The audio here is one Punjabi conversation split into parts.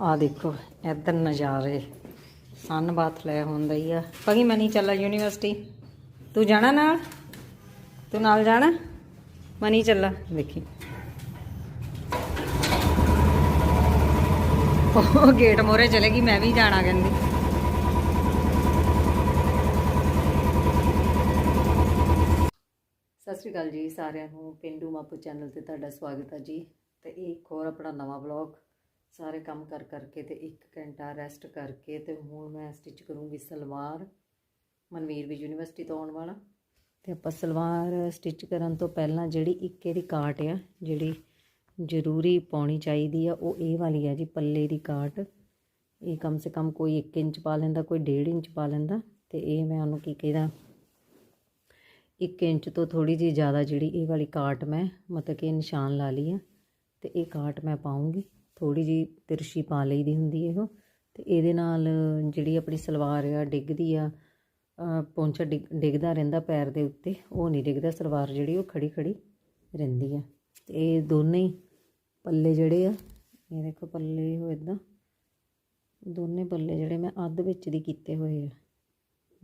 ਆ ਦੇਖੋ, ਇੱਧਰ ਨਜ਼ਾਰੇ। ਸਨ ਬਾਥ ਲੈ ਹੁੰਦਾ ਹੀ ਆ। ਪਗੀ ਮੈਂ ਨਹੀਂ ਚੱਲਾ ਯੂਨੀਵਰਸਿਟੀ। ਤੂੰ ਜਾਣਾ ਨਾਲ? ਤੂੰ ਨਾਲ ਜਾਣਾ? ਮੈਂ ਨਹੀਂ ਚੱਲਾ ਦੇਖੀ। ਉਹ ਗੇਟ ਮੋਰੇ ਚਲੇਗੀ ਮੈਂ ਵੀ ਜਾਣਾ ਕਹਿੰਦੀ। ਸਤਿ ਸ਼੍ਰੀ ਅਕਾਲ ਜੀ ਸਾਰਿਆਂ ਨੂੰ। ਪਿੰਡੂ ਮਾਪੂ ਚੈਨਲ ਤੇ ਤੁਹਾਡਾ ਸਵਾਗਤ ਹੈ ਜੀ। ਤੇ ਇਹ ਇੱਕ ਹੋਰ ਆਪਣਾ ਨਵਾਂ ਵਲੌਗ ਸਾਰੇ ਕੰਮ ਕਰ ਕਰਕੇ ਤੇ 1 ਘੰਟਾ ਰੈਸਟ ਕਰਕੇ ਤੇ ਹੁਣ ਮੈਂ ਸਟਿਚ ਕਰੂੰਗੀ ਸਲਵਾਰ। ਮਨਵੀਰ ਵੀ ਯੂਨੀਵਰਸਿਟੀ ਤੋਂ ਆਉਣ ਵਾਲਾ। ਤੇ ਆਪਾਂ ਸਲਵਾਰ ਸਟਿਚ ਕਰਨ ਤੋਂ ਪਹਿਲਾਂ ਜਿਹੜੀ ਇੱਕ ਇਹਦੀ ਕਾਟ ਆ, ਜਿਹੜੀ ਜ਼ਰੂਰੀ ਪਾਉਣੀ ਚਾਹੀਦੀ ਆ, ਉਹ ਇਹ ਵਾਲੀ ਆ ਜੀ, ਪੱਲੇ ਦੀ ਕਾਟ। ਇਹ ਕਮ ਸੇ ਕਮ ਕੋਈ 1 ਇੰਚ ਪਾ ਲੈਂਦਾ, ਕੋਈ 1.5 ਇੰਚ ਪਾ ਲੈਂਦਾ ਤੇ ਇਹ ਮੈਂ ਉਹਨੂੰ ਕੀ ਕਹਿੰਦਾ 1 ਇੰਚ ਤੋਂ ਥੋੜੀ ਜਿਹੀ ਜ਼ਿਆਦਾ ਜਿਹੜੀ ਇਹ ਵਾਲੀ ਕਾਟ ਮੈਂ ਮਤਲਬ ਕਿ ਨਿਸ਼ਾਨ ਲਾ ਲਈ ਆ। ਤੇ ਇਹ ਕਾਟ ਮੈਂ ਪਾਉਂਗੀ। ਥੋੜੀ ਜਿਹੀ ਤਿਰਛੀ ਪਾ ਲਈ ਦੀ ਹੁੰਦੀ ਇਹੋ। ਤੇ ਇਹਦੇ ਨਾਲ ਜਿਹੜੀ ਆਪਣੀ ਸਲਵਾਰ ਆ, ਡਿੱਗਦੀ ਆ, ਅਹ ਪੌਂਚਾ ਡਿੱਗਦਾ ਰਹਿੰਦਾ ਪੈਰ ਦੇ ਉੱਤੇ, ਉਹ ਨਹੀਂ ਡਿੱਗਦਾ। ਸਲਵਾਰ ਜਿਹੜੀ ਉਹ ਖੜੀ ਖੜੀ ਰਹਿੰਦੀ ਆ। ਤੇ ਇਹ ਦੋਨੇ ਹੀ ਪੱਲੇ ਜਿਹੜੇ ਆ, ਇਹ ਦੇਖੋ ਪੱਲੇ ਉਹ ਇਦਾਂ ਦੋਨੇ ਪੱਲੇ ਜਿਹੜੇ ਮੈਂ ਅੱਧ ਵਿੱਚ ਦੀ ਕੀਤੇ ਹੋਏ ਆ।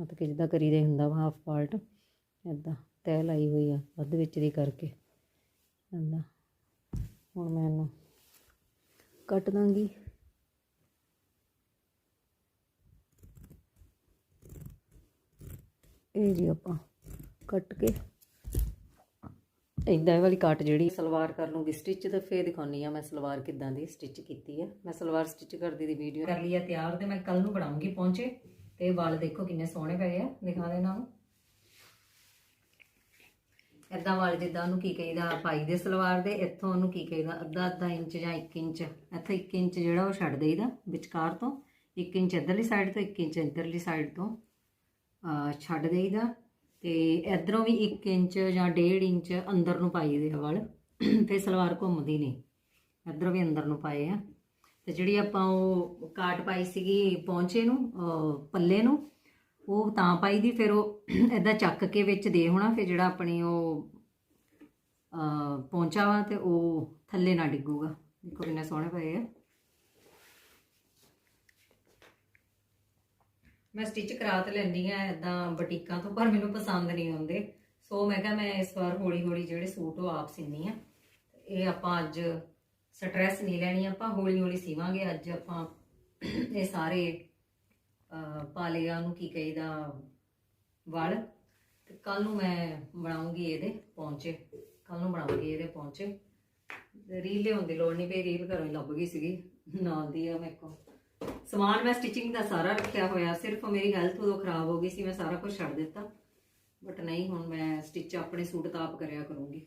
ਮਤਲਬ ਕਿ ਜਿੱਦਾਂ ਕਰੀਦੇ ਹੁੰਦਾ ਵਾ ਹਾਫ ਪਾਰਟ ਇਦਾਂ ਤਹਿ ਲਾਈ ਹੋਈ ਆ, ਅੱਧ ਵਿੱਚ ਦੀ ਕਰਕੇ। ਇਦਾਂ ਹੁਣ ਮੈਂ ਇਹਨੂੰ ਕੱਟ ਦਾਂਗੀ। ਇਹ ਜੀ ਆਪਾਂ ਕੱਟ ਕੇ ਇਦਾਂ ਇਹ ਵਾਲੀ ਕੱਟ ਜਿਹੜੀ ਸਲਵਾਰ ਕਰ ਲੂੰਗੀ ਸਟਿਚ ਤੇ ਫੇਰ ਦਿਖਾਉਣੀ ਆ ਮੈਂ ਸਲਵਾਰ ਕਿੱਦਾਂ ਦੀ ਸਟਿਚ ਕੀਤੀ ਹੈ ਮੈਂ ਸਲਵਾਰ ਸਟਿਚ ਕਰਦੀ ਦੀ ਵੀਡੀਓ ਕਰ ਲਈ ਆ ਤਿਆਰ ਤੇ ਮੈਂ ਕੱਲ ਨੂੰ ਬਣਾਉਂਗੀ ਪਹੁੰਚੇ ਤੇ ਵਾਲ ਦੇਖੋ ਕਿੰਨੇ ਸੋਹਣੇ ਪਏ ਆ, ਦਿਖਾ ਦੇ ਇਹਨਾਂ ਨੂੰ ਏਦਾਂ ਵਾਲ ਜਿੱਦਾਂ ਉਹਨੂੰ ਕੀ ਕਹੀਦਾ, ਪਾਈ ਦੇ ਸਲਵਾਰ ਦੇ, ਇੱਥੋਂ ਉਹਨੂੰ ਕੀ ਕਹੀਦਾ, ਅੱਧਾ ਅੱਧਾ ਇੰਚ ਜਾਂ 1 ਇੰਚ। ਇੱਥੇ 1 ਇੰਚ ਜਿਹੜਾ ਉਹ ਛੱਡ ਦੇਈਦਾ ਵਿਚਕਾਰ ਤੋਂ। 1 ਇੰਚ ਇੱਧਰਲੀ ਸਾਈਡ ਤੋਂ 1 ਇੰਚ ਇੱਧਰਲੀ ਸਾਈਡ ਤੋਂ ਛੱਡ ਦੇਈਦਾ। ਤੇ ਇਧਰੋਂ ਵੀ 1 ਇੰਚ ਜਾਂ 1.5 ਇੰਚ ਅੰਦਰ ਨੂੰ ਪਾਈ ਦੇ ਆ ਵਾਲ। ਤੇ ਸਲਵਾਰ ਘੁੰਮਦੀ ਨਹੀਂ। ਇਧਰੋਂ ਵੀ ਅੰਦਰ ਨੂੰ ਪਾਏ ਆ। ਤੇ ਜਿਹੜੀ ਆਪਾਂ ਉਹ ਕਾਟ ਪਾਈ ਸੀਗੀ ਪੌਂਚੇ ਨੂੰ ਪੱਲੇ ਨੂੰ ਉਹ ਤਾਂ ਪਾਈ ਦੀ, ਫਿਰ ਉਹ ਇਦਾਂ ਚੱਕ ਕੇ ਵਿੱਚ ਦੇ ਹੋਣਾ, ਫਿਰ ਜਿਹੜਾ ਆਪਣੀ ਉਹ ਪਹੁੰਚਾ ਵਾ ਤੇ ਉਹ ਥੱਲੇ ਨਾ ਡਿੱਗੂਗਾ। ਦੇਖੋ ਕਿੰਨੇ ਸੋਹਣੇ ਪਏ ਆ। ਮੈਂ ਸਟਿਚ ਕਰਾ ਤੇ ਲੈਂਦੀ ਆ ਇਦਾਂ ਬਟੀਕਾਂ ਤੋਂ, ਪਰ ਮੈਨੂੰ ਪਸੰਦ ਨਹੀਂ ਆਉਂਦੇ। ਸੋ ਮੈਂ ਕਿਹਾ ਮੈਂ ਇਸ ਵਾਰ ਹੌਲੀ ਹੌਲੀ ਜਿਹੜੇ ਸੂਟ ਉਹ ਆਪ ਸਿੰਨੀ ਆ। ਇਹ ਆਪਾਂ ਅੱਜ ਸਟ੍ਰੈਸ ਨਹੀਂ ਲੈਣੀ, ਆਪਾਂ ਹੌਲੀ ਹੌਲੀ ਸੀਵਾਂਗੇ। ਅੱਜ ਆਪਾਂ ਇਹ ਸਾਰੇ ਅਹ ਪਾ ਲਿਆ ਉਹਨੂੰ ਕੀ ਕਹੀਦਾ? ਵਲ ਤੇ ਕੱਲ ਨੂੰ ਮੈਂ ਬਣਾਉਂਗੀ ਇਹਦੇ ਪੌਂਚੇ। ਕੱਲ ਨੂੰ ਬਣਾਉਂਗੀ ਇਹਦੇ ਪੌਂਚੇ। ਰੀਲ ਲਿਆਉਣ ਦੀ ਲੋੜ ਨਹੀਂ ਪਈ, ਰੀਲ ਘਰੋਂ ਹੀ ਲੱਭ ਗਈ ਸੀਗੀ ਨਾਲ ਦੀ ਆ ਮੇਰੇ ਕੋਲ। ਸਮਾਨ ਮੈਂ ਸਟਿਚਿੰਗ ਦਾ ਸਾਰਾ ਰੱਖਿਆ ਹੋਇਆ, ਸਿਰਫ ਮੇਰੀ ਹੈਲਥ ਉਦੋਂ ਖਰਾਬ ਹੋ ਗਈ ਸੀ, ਮੈਂ ਸਾਰਾ ਕੁਝ ਛੱਡ ਦਿੱਤਾ। ਬਟ ਨਹੀਂ, ਹੁਣ ਮੈਂ ਸਟਿਚ ਆਪਣੇ ਸੂਟ ਤਾਂ ਆਪ ਕਰਿਆ ਕਰੂੰਗੀ।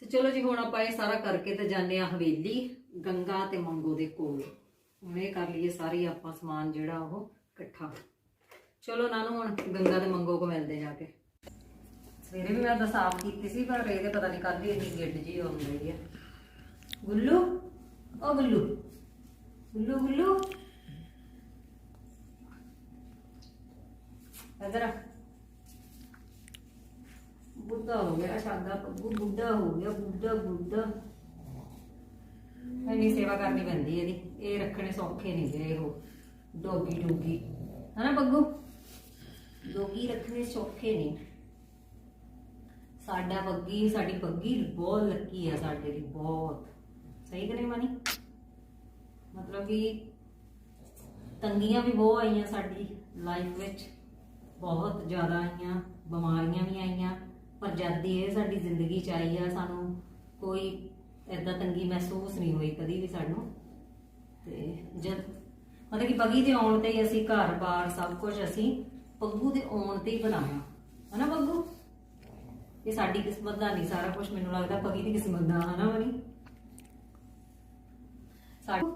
ਤੇ ਚਲੋ ਜੀ, ਹੁਣ ਆਪਾਂ ਇਹ ਸਾਰਾ ਕਰਕੇ ਤੇ ਜਾਂਦੇ ਆ ਹਵੇਲੀ, ਗੰਗਾ ਤੇ ਮੰਗੋ ਦੇ ਕੋਲ। ਹੁਣ ਕਰ ਲਈਏ ਸਾਰੀ ਆਪਾਂ ਸਮਾਨ ਜਿਹੜਾ ਉਹ ਇਕੱਠਾ। ਚਲੋ ਨਾਨੂ, ਹੁਣ ਗੰਗਾ ਤੇ ਮੰਗੋ ਕੋ ਮਿਲਦੇ ਜਾ ਕੇ। ਸਵੇਰੇ ਵੀ ਮੈਂ ਤਾਂ ਸਾਫ਼ ਕੀਤੀ ਸੀ, ਪਰ ਇਹਦੇ ਪਤਾ ਨਹੀਂ ਕੱਲ ਇੰਨੀ ਗਿੱਡ ਜੀ ਹੋ ਗਈ ਹੈ ਗੁੱਲੂ, ਓ ਗੁੱਲੂ। ਗੁੱਲੂ ਗੁੱਲੂ। ਇਧਰ ਬੁੱਢਾ ਹੋ ਗਿਆ ਸਾਡਾ ਬੁੱਢਾ ਹੋ ਗਿਆ, ਬੁੱਢਾ ਬੁੱਢਾ। ਇੰਨੀ ਸੇਵਾ ਕਰਨੀ ਪੈਂਦੀ ਇਹਦੀ। ਇਹ ਰੱਖਣੇ ਸੌਖੇ ਨਹੀਂ ਗਏ ਉਹ ਡੋਗੀ ਡੋਗੀ। ਹਨਾ ਬੱਗੂ ਡੋਗੀ ਰੱਖਣੇ ਸੌਖੇ ਨਹੀਂ ਸਾਡਾ ਬੱਗੀ, ਸਾਡੀ ਬੱਗੀ ਬਹੁਤ ਲੱਕੀ ਆ ਸਾਡੇ ਲਈ, ਬਹੁਤ। ਸਹੀ ਕਰੇ ਮਾਨੀ? ਮਤਲਬ ਕਿ ਤੰਗੀਆਂ ਵੀ ਬਹੁਤ ਆਈਆਂ ਸਾਡੀ ਲਾਈਫ ਵਿੱਚ। ਬਹੁਤ ਜ਼ਿਆਦਾ ਆਈਆਂ, ਬਿਮਾਰੀਆਂ ਵੀ ਆਈਆਂ। ਪਰ ਜਦ ਦੀ ਇਹ ਸਾਡੀ ਜ਼ਿੰਦਗੀ ਚ ਆਈ ਆ, ਸਾਨੂੰ ਕੋਈ ਐਦਾਂ ਤੰਗੀ ਮਹਿਸੂਸ ਨਹੀਂ ਹੋਈ ਕਦੀ ਵੀ ਸਾਨੂੰ। ਤੇ ਜਦ ਮਤਲਬ ਕਿ ਬੱਗੀ ਦੇ ਆਉਣ ਤੇ ਹੀ ਅਸੀਂ ਘਰ-ਬਾਰ ਸਭ ਕੁਝ ਅਸੀਂ ਪੱਗੂ ਦੇ ਆਉਣ ਤੇ ਹੀ ਬਣਾਇਆ। ਹਨਾ ਬੱਗੂ ਇਹ ਸਾਡੀ ਕਿਸਮਤ ਦਾ ਨਹੀਂ ਸਾਰਾ ਕੁਝ ਮੈਨੂੰ ਲੱਗਦਾ ਪੱਗੀ ਦੀ ਕਿਸਮਤ ਦਾ ਹਨਾ ਮਨੀ ਸਾਡੀ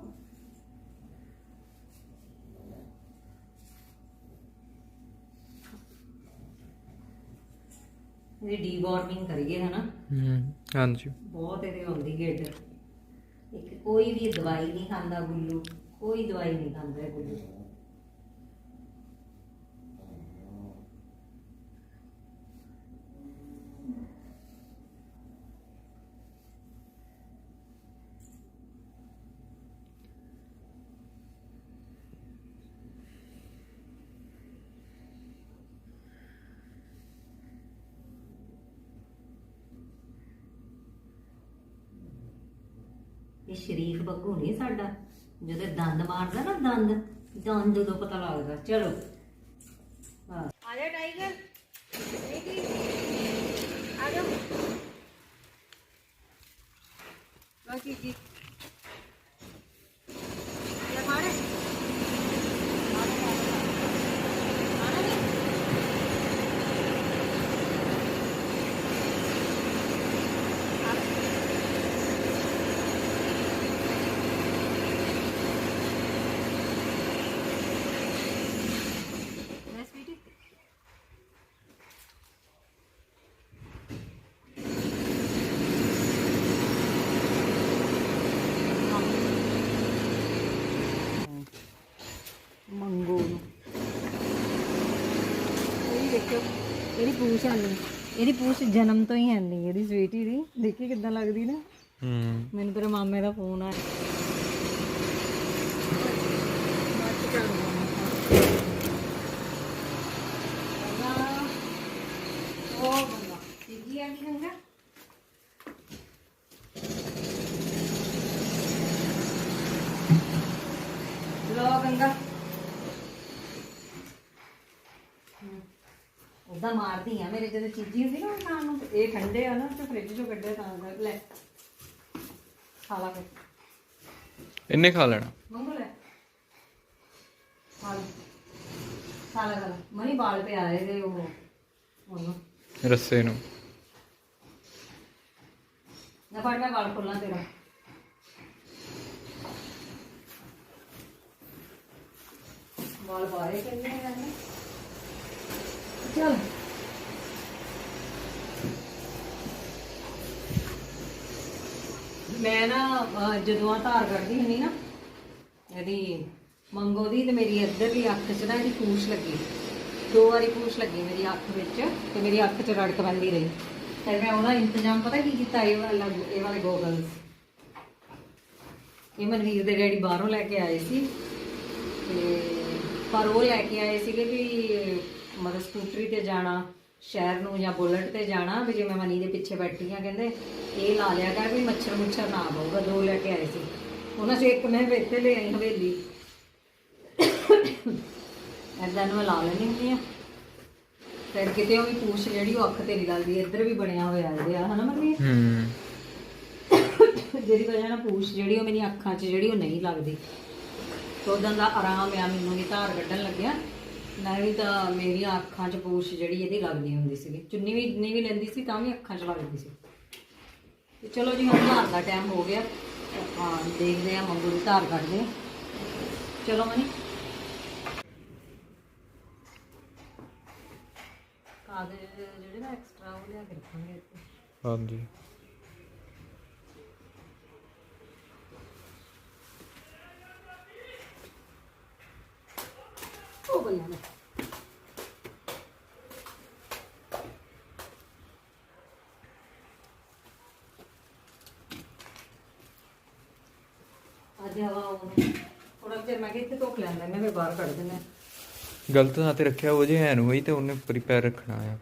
ਇਹ ਡੀਵਾਰਮਿੰਗ ਕਰੀਏ ਹਨਾ? ਹਮ, ਹਾਂਜੀ। ਬਹੁਤ ਇਹਦੇ ਹੁੰਦੀ ਗੇਟ ਇੱਕ ਕੋਈ ਵੀ ਦਵਾਈ ਨਹੀਂ ਖਾਂਦਾ ਗੁੱਲੂ, ਕੋਈ ਦਵਾਈ ਨਹੀਂ ਖਾਂਦਾ ਇਹ ਗੁੱਲੂ। ਇਹ ਸ਼ਰੀਫ ਬੱਗੂ ਨਹੀਂ ਸਾਡਾ। ਜਦੋਂ ਦੰਦ ਮਾਰਦਾ ਨਾ ਦੰਦ ਦੰਦ ਉਦੋਂ ਪਤਾ ਲੱਗਦਾ, ਚਲੋ। ਹਾਂ। ਆ ਜਾ ਟਾਈਗਰ। ਦੇਖੀ ਆ ਜਾ। ਬਾਕੀ ਜੀ। ਪੂਛ ਆਨੀ ਇਹਦੀ ਪੂਛ ਜਨਮ ਤੋਂ ਹੀ ਆਨੀ ਇਹਦੀ ਸਵੀਟੀ ਦੀ। ਦੇਖੀ ਕਿੱਦਾਂ ਲੱਗਦੀ ਨਾ? ਹੂੰ। ਮੈਨੂੰ ਤੇਰੇ ਮਾਮੇ ਦਾ ਫੋਨ ਆਇਆ। ਗੰਗਾ ਲੋ ਗੰਗਾ ਉਹਦਾ ਮਾਰਦੀ ਆ। ਮੇਰੇ ਜਦੋਂ ਚੀਜ਼ੀ ਹੁੰਦੀ ਨਾ ਉਹ ਖਾਣ ਨੂੰ ਇਹ ਠੰਡੇ ਆ ਨਾ ਤੇ ਫ੍ਰਿਜ ਚੋਂ ਕੱਢਿਆ ਤਾਂ ਕਰ ਲੈ ਖਾ ਲਾ ਫਿਰ। ਇਹਨੇ ਖਾ ਲੈਣਾ। ਮੰਗੋ ਲੈ। ਖਾ ਲਾ। ਖਾ ਲਾ ਖਾ ਲਾ। ਮਨੀ ਬਾਲ ਪੇ ਆਏ ਦੇ ਉਹ ਉਹਨੂੰ। ਰੱਸੇ ਨੂੰ। ਨਾ ਫੜ ਮੈਂ ਬਾਲ ਖੋਲਾਂ ਤੇਰਾ। ਬਾਲ ਬਾਰੇ ਕਿੰਨੇ ਰਹਿੰਦੇ ਚਲ। ਮੈਂ ਨਾ ਅਹ, ਜਦੋਂ ਆ ਧਾਰ ਕੱਢਦੀ ਹੁੰਦੀ ਨਾ ਇਹਦੀ ਮੰਗੋ ਦੀ ਤੇ ਮੇਰੀ ਇੱਧਰ ਦੀ ਅੱਖ 'ਚ ਨਾ ਇਹਦੀ ਪੂਛ ਲੱਗੀ। ਦੋ ਵਾਰੀ ਪੂਛ ਲੱਗੀ ਮੇਰੀ ਅੱਖ ਵਿੱਚ ਤੇ ਮੇਰੀ ਅੱਖ 'ਚ ਰੜਕ ਪੈਂਦੀ ਰਹੀ। ਤੇ ਮੈਂ ਉਹਦਾ ਇੰਤਜ਼ਾਮ ਪਤਾ ਕੀ ਕੀਤਾ ਇਹ ਵਾਲਾ ਇਹ ਵਾਲੇ ਗੋਗਲਸ ਇਹ ਮਨਵੀਰ ਦੇ ਡੈਡੀ ਬਾਹਰੋਂ ਲੈ ਕੇ ਆਏ ਸੀ। ਤੇ ਪਰ ਉਹ ਲੈ ਕੇ ਆਏ ਸੀਗੇ ਵੀ ਮਤਲਬ ਸਕੂਟਰੀ ਤੇ ਜਾਣਾ ਸ਼ਹਿਰ ਨੂੰ ਜਾਂ ਬੁਲਟ ਤੇ ਜਾਣਾ ਵੀ ਜੇ ਮੈਂ ਮਨੀ ਦੇ ਪਿੱਛੇ ਬੈਠੀ ਆ ਕਹਿੰਦੇ ਇਹ ਲਾ ਲਿਆ ਕਰ ਵੀ ਮੱਛਰ ਮੁੱਛਰ ਨਾ ਪਊਗਾ ਦੋ ਲੈ ਕੇ ਆਏ ਸੀ। ਉਹਨਾਂ ਚੋਂ ਇੱਕ ਮੈਂ ਇੱਥੇ ਲੈ ਆਈ ਹਵੇਲੀ। ਐਦਾਂ ਨੂੰ ਲਾ ਲੈਣੀ ਹੁੰਦੀ ਆ ਫਿਰ ਕਿਤੇ ਉਹ ਵੀ ਪੂਛ ਜਿਹੜੀ ਉਹ ਅੱਖ ਤੇ ਨਹੀਂ ਲੱਗਦੀ ਇੱਧਰ ਵੀ ਬਣਿਆ ਹੋਇਆ ਇਹਦੇ ਆ ਹਨਾ ਮੰਮੀ? ਹੂੰ। ਜਿਹਦੀ ਵਜ੍ਹਾ ਨਾਲ ਪੂਛ ਜਿਹੜੀ ਉਹ ਮੇਰੀ ਅੱਖਾਂ 'ਚ ਜਿਹੜੀ ਉਹ ਨਹੀਂ ਲੱਗਦੀ। ਤੇ ਉਦੋਂ ਦਾ ਆਰਾਮ ਆ ਮੈਨੂੰ ਵੀ ਧਾਰ ਕੱਢਣ ਲੱਗਿਆ। ਨਹੀਂ ਤਾਂ ਮੇਰੀਆਂ ਅੱਖਾਂ 'ਚ ਪੂਛ ਜਿਹੜੀ ਇਹਦੀ ਲੱਗਦੀ ਹੁੰਦੀ ਸੀਗੀ। ਚੁੰਨੀ ਵੀ ਨਹੀਂ ਵੀ ਲੈਂਦੀ ਸੀ ਤਾਂ ਵੀ ਅੱਖਾਂ 'ਚ ਲੱਗਦੀ ਸੀ। ਤੇ ਚਲੋ ਜੀ, ਹੁਣ ਧਾਰ ਦਾ ਟਾਈਮ ਹੋ ਗਿਆ। ਹਾਂ, ਦੇਖਦੇ ਆ ਮੰਗੂ ਦੀ ਧਾਰ ਕੱਢਦੇ ਚਲੋ ਮਨੀ। ਕਾਗਜ਼ ਜਿਹੜੇ ਨਾ ਐਕਸਟਰਾ ਉਹ ਲਿਆ ਕੇ ਰੱਖਾਂਗੇ ਹਾਂਜੀ। ਅੱਜ ਹਵਾ ਥੋੜਾ ਚਿਰ ਮੈਂ ਕਿਹਾ ਇੱਥੇ ਧੁੱਖ ਲੈਂਦਾ ਨੇ ਫਿਰ ਬਾਹਰ ਕੱਢ ਦਿੰਦੇ ਗਲਤ ਥਾਂ ਤੇ ਰੱਖਿਆ ਉਹ ਜੇ ਹੈ ਨੂੰ ਹੋਈ ਤੇ ਉਹਨੇ ਪ੍ਰੀਪੇਅਰ ਰੱਖਣਾ ਆ।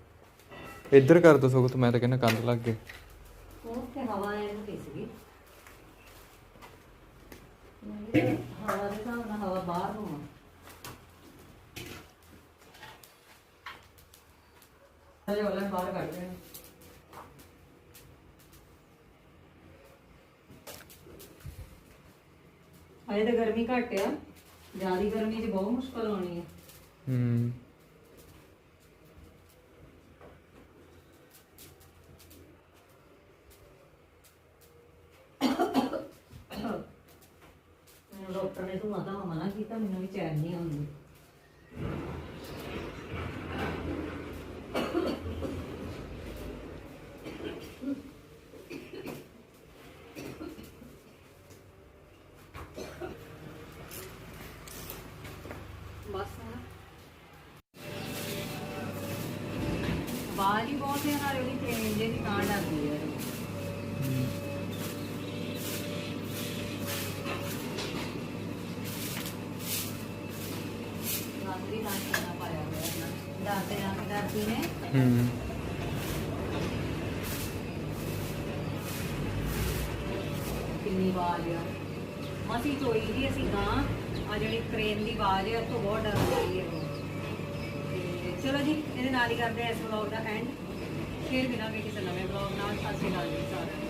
ਇੱਧਰ ਕਰ ਦੋ ਸਗੋਂ ਤੇ ਮੈਂ ਤਾਂ ਕਹਿੰਦਾ ਕੰਧ ਲੱਗ ਗਏ ਉਹ ਤੇ ਹਵਾ ਇਹਨੂੰ ਪਈ ਸੀਗੀ ਮੈਂ ਕਿਹਾ ਹਵਾ ਦੇ ਹਿਸਾਬ ਨਾਲ ਹਵਾ ਬਾਹਰ ਨੂੰ ਆ ਅਜੇ ਵਾਲਾ ਬਾਹਰ ਕੱਢ ਦੇਣਾ ਅਜੇ ਤਾਂ ਗਰਮੀ ਘੱਟ ਆ। ਜ਼ਿਆਦੀ ਗਰਮੀ 'ਚ ਬਹੁਤ ਮੁਸ਼ਕਲ ਆਉਣੀ ਹੈ ਹੂੰ। ਮੈਨੂੰ ਡਾਕਟਰ ਨੇ ਤੂੰ ਮਨਾ ਕੀਤਾ ਮੈਨੂੰ ਵੀ ਚੈਨ ਨਹੀਂ ਆਉਂਦੀ। ਬਸ ਹੁਣ। ਹੀ ਬਹੁਤ ਹੈ ਨਾਲੇ ਉਹਦੀ ਟ੍ਰੇਨ ਜਿਹੀ ਤਾਂ ਡਰਦੀ ਹੈ। ਰਾਤਰੀ ਤਾਂ ਕਿੰਨਾ ਪਾਇਆ ਹੋਇਆ ਨਾ। ਡਰਦੇ ਨਾ ਡਰਦੀ ਨੇ। ਹੂੰ। ਕਿੰਨਾ ਆਵਾਜ਼ ਆ। ਮਸੀ ਚੋਈ ਜੀ ਅਸੀਂ ਗਾਂ ਆ ਜਿਹੜੀ ਕ੍ਰੇਨ ਦੀ ਆਵਾਜ਼ ਹੈ ਉਹ ਤੋਂ ਬਹੁਤ ਡਰ ਰਹੀ ਹੈ। ਉਹ ਤੇ ਚਲੋ ਜੀ, ਇਹਦੇ ਨਾਲ ਹੀ ਕਰਦੇ ਹਾਂ ਇਸ ਵਲੌਗ ਦਾ ਐਂਡ ਫਿਰ ਮਿਲਾਂਗੇ ਕਿਸੇ ਨਵੇਂ ਵਲੌਗ ਨਾਲ। ਸਤਿ ਸ਼੍ਰੀ ਅਕਾਲ ਜੀ ਸਾਰਿਆਂ